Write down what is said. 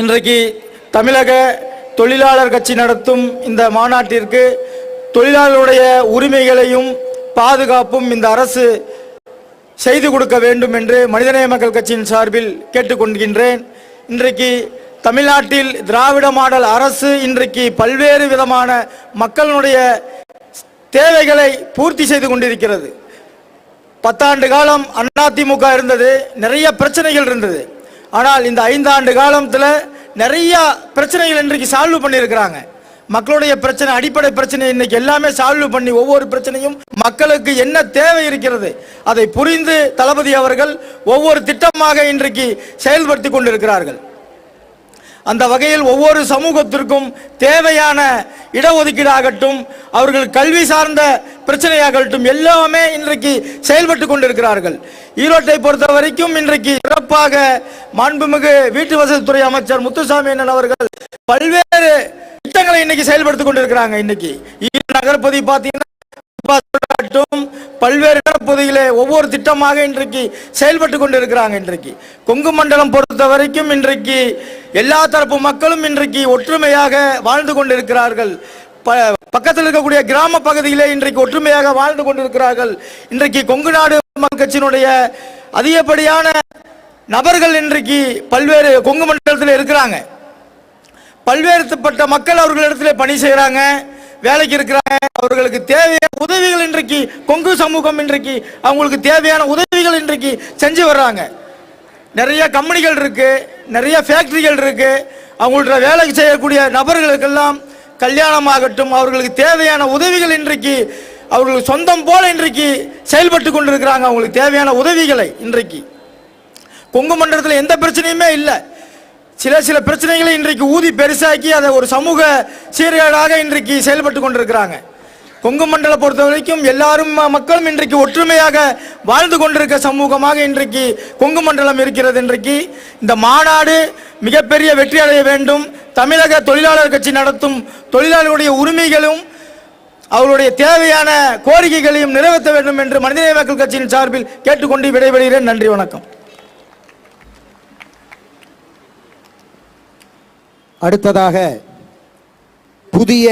இன்றைக்கு தமிழக தொழிலாளர் கட்சி நடத்தும் இந்த மாநாட்டிற்கு தொழிலாளருடைய உரிமைகளையும் பாதுகாப்பும் இந்த அரசு செய்து கொடுக்க வேண்டும் என்று மனிதநேய மக்கள் கட்சியின் சார்பில் கேட்டுக்கொள்கின்றேன். இன்றைக்கு தமிழ்நாட்டில் திராவிட மாடல் அரசு இன்றைக்கு பல்வேறு விதமான மக்களுடைய தேவைகளை பூர்த்தி செய்து கொண்டிருக்கிறது. பத்தாண்டு காலம் அதிமுக இருந்தது நிறைய பிரச்சனைகள் இருந்தது. ஆனால் இந்த ஐந்தாண்டு காலத்தில் நிறைய பிரச்சனைகள் இன்றைக்கு சால்வ் பண்ணியிருக்கிறாங்க. மக்களுடைய பிரச்சனை அடிப்படை பிரச்சனை இன்னைக்கு எல்லாமே சால்வ் பண்ணி ஒவ்வொரு பிரச்சனையும் மக்களுக்கு என்ன தேவை இருக்கிறது அதை புரிந்து தளபதி அவர்கள் ஒவ்வொரு திட்டமாக இன்றைக்கு செயல்படுத்தி கொண்டிருக்கிறார்கள். அந்த வகையில் ஒவ்வொரு சமூகத்திற்கும் தேவையான இடஒதுக்கீடாகட்டும் அவர்கள் கல்வி சார்ந்த பிரச்சனையாகட்டும் எல்லாமே இன்றைக்கு செயல்பட்டு கொண்டிருக்கிறார்கள். ஈரோட்டை பொறுத்த வரைக்கும் இன்றைக்கு சிறப்பாக மாண்புமிகு வீட்டு வசதித்துறை அமைச்சர் முத்துசாமி அண்ணன் அவர்கள் பல்வேறு திட்டங்களை இன்னைக்கு செயல்படுத்திக் கொண்டிருக்கிறாங்க இன்னைக்கு. ஈரோடு நகர்பதி பார்த்தீங்கன்னா பல்வேறு பகுதியிலே ஒவ்வொரு திட்டமாக இன்றைக்கு செயல்பட்டு கொண்டிருக்கிறாங்க இன்றைக்கு. கொங்கு மண்டலம் பொறுத்த வரைக்கும் இன்றைக்கு எல்லா தரப்பு மக்களும் இன்றைக்கு ஒற்றுமையாக வாழ்ந்து கொண்டிருக்கிறார்கள். ப பக்கத்தில் இருக்கக்கூடிய கிராம பகுதியிலே இன்றைக்கு ஒற்றுமையாக வாழ்ந்து கொண்டிருக்கிறார்கள். இன்றைக்கு கொங்கு நாடு கட்சியினுடைய அதிகப்படியான நபர்கள் இன்றைக்கு பல்வேறு கொங்கு மண்டலத்தில் இருக்கிறாங்க. பல்வேறுபட்ட மக்கள் அவர்களிடத்தில் பணி செய்கிறாங்க வேலைக்கு இருக்கிறாங்க. அவர்களுக்கு தேவையான உதவிகள் இன்றைக்கு கொங்கு சமூகம் இன்றைக்கு அவங்களுக்கு தேவையான உதவிகள் இன்றைக்கு செஞ்சு வர்றாங்க. நிறைய கம்பெனிகள் இருக்கு நிறைய ஃபேக்டரிகள் இருக்கு. அவங்கள்ட்ட வேலை செய்யக்கூடிய நபர்களுக்கெல்லாம் கல்யாணம் ஆகட்டும் அவர்களுக்கு தேவையான உதவிகள் இன்றைக்கு அவர்களுக்கு சொந்தம் போல இன்றைக்கு செயல்பட்டு கொண்டிருக்கிறாங்க. அவங்களுக்கு தேவையான உதவிகளை இன்றைக்கு. கொங்கு மண்டலத்தில் எந்த பிரச்சனையுமே இல்லை. சில சில பிரச்சனைகளை இன்றைக்கு ஊதி பெருசாக்கி அதை ஒரு சமூக சீர்கேடாக இன்றைக்கு செயல்பட்டு கொண்டிருக்கிறாங்க. கொங்கு மண்டலம் பொறுத்த வரைக்கும் எல்லாரும் ம- மக்களும் இன்றைக்கு ஒற்றுமையாக வாழ்ந்து கொண்டிருக்க சமூகமாக இன்றைக்கு கொங்கு மண்டலம் இருக்கிறது இன்றைக்கு. இந்த மாநாடு மிகப்பெரிய வெற்றி அடைய வேண்டும். தமிழக தொழிலாளர் கட்சி நடத்தும் தொழிலாளர்களுடைய உரிமைகளும் அவருடைய தேவையான கோரிக்கைகளையும் நிறைவேற்ற வேண்டும் என்று மனிதநேய மக்கள் கட்சியின் சார்பில் கேட்டுக்கொண்டு விடைபெறுகிறேன். நன்றி வணக்கம். அடுத்ததாக புதிய